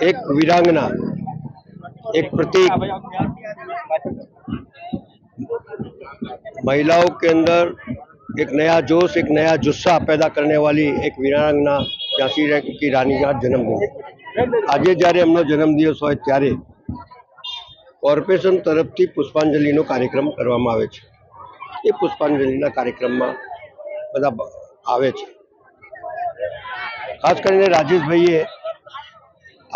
एक वीरांगना एक प्रतीक महिलाओं के अंदर एक नया जोश एक नया जुस्सा पैदा करने वाली एक વીરાંગના ઝાંસી રા- કી રાણીના જન્મદિન આજે જ્યારે એમનો જન્મદિવસ હોય ત્યારે કોર્પોરેશન તરફથી પુષ્પાંજલિનો કાર્યક્રમ કરવામાં આવે છે એ પુષ્પાંજલિના કાર્યક્રમમાં બધા બ- આવે છે ખાસ કરીને રાજેશભાઈએ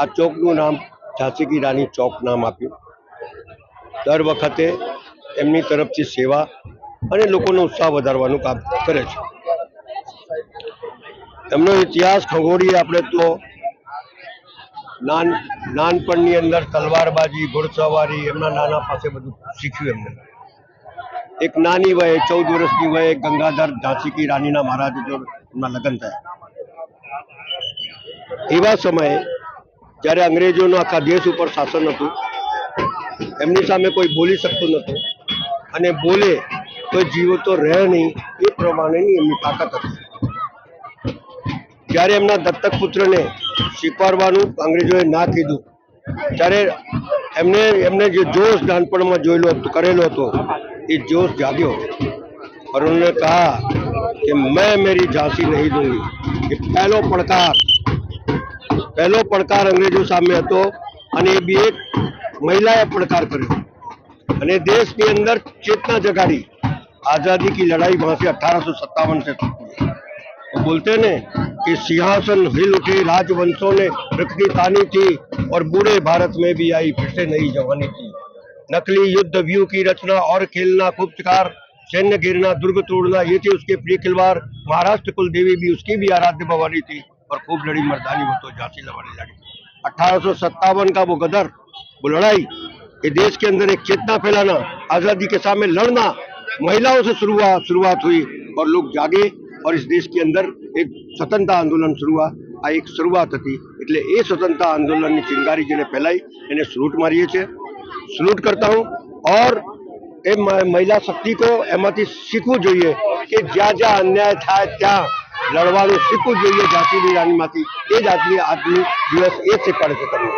આ ચોકનું નામ ઝાંસી કી રાની ચોક નામ આપ્યું. દર વખતે એમની તરફથી સેવા અને લોકોનો ઉત્સાહ વધારવાનું કામ કરે છે. એમનો ઇતિહાસ ખગોળી આપણે તો નાન, નાનપણની અંદર તલવારબાજી, ઘોડસવારી, એમના નાના પાસે બધું શીખ્યું એમને. એક નાની વયે, ચૌદ વર્ષની વયે ગંગાધર ઝાંસી કી રાનીના મહારાજ એમના લગ્ન થયા. એવા સમયે જ્યારે અંગ્રેજોનું આખા દેશ ઉપર શાસન હતું એમની સામે કોઈ બોલી શકતું નહોતું અને બોલે તો જીવો તો રહે નહીં એ પ્રમાણેની એમની તાકાત હતી જ્યારે એમના દત્તક પુત્રને સ્વીકારવાનું અંગ્રેજોએ ના કીધું ત્યારે એમને એમને જે જોશ નાનપણમાં જોયેલો હતો કરેલો હતો એ જોશ જાગ્યો और उन्होंने कहा कि मैं मेरी झांसी नहीं दूंगी ये पहलो પડકાર પહેલો પડકાર અંગ્રેજો સામે હતો અને એ બી એક મહિલાએ પડકાર કર્યો અને દેશની અંદર चेतना जगाड़ी आजादी की लड़ाई वहां से अठारह से शुरू हुई वो बोलते हैं ना कि सिंहासन हिल उठे राजवंशों ने रखनी तानी थी और बूढ़े भारत में भी आई फिर से नई जवानी थी नकली युद्ध व्यू की रचना और खेलना खूब शिकार सैन्य गिरना दुर्ग तोड़ना ये थी उसके प्रिय खिलवाड़ महाराष्ट्र कुल देवी भी उसकी भी आराध्य भवानी थी पर खूब लड़ी मर्दानी वो तो झांसी लवाने लड़ी अठारह का वो गदर वो लड़ाई ये देश के अंदर एक चेतना फैलाना आज़ादी के सामने लड़ना महिलाओं से शुरुआत शुरुआत हुई और लोग जागे और इस देश के अंदर એક સ્વતંત્રતા આંદોલન શરૂઆત, આ એક શરૂઆત હતી. એટલે એ સ્વતંત્રતા આંદોલનની ચિંગારી જેને ફેલાઈ, એને સલૂટ મારીએ છીએ. સલૂટ કરતા હું ઓર એ મહિલા શક્તિ કો એમાંથી શીખવું જોઈએ કે જ્યાં જ્યાં અન્યાય થાય ત્યાં લડવાનું શીખવું જોઈએ ઝાંસીની રાણીમાંથી. એ જ આજની દિવસ એ શીખવાડે છે તમને.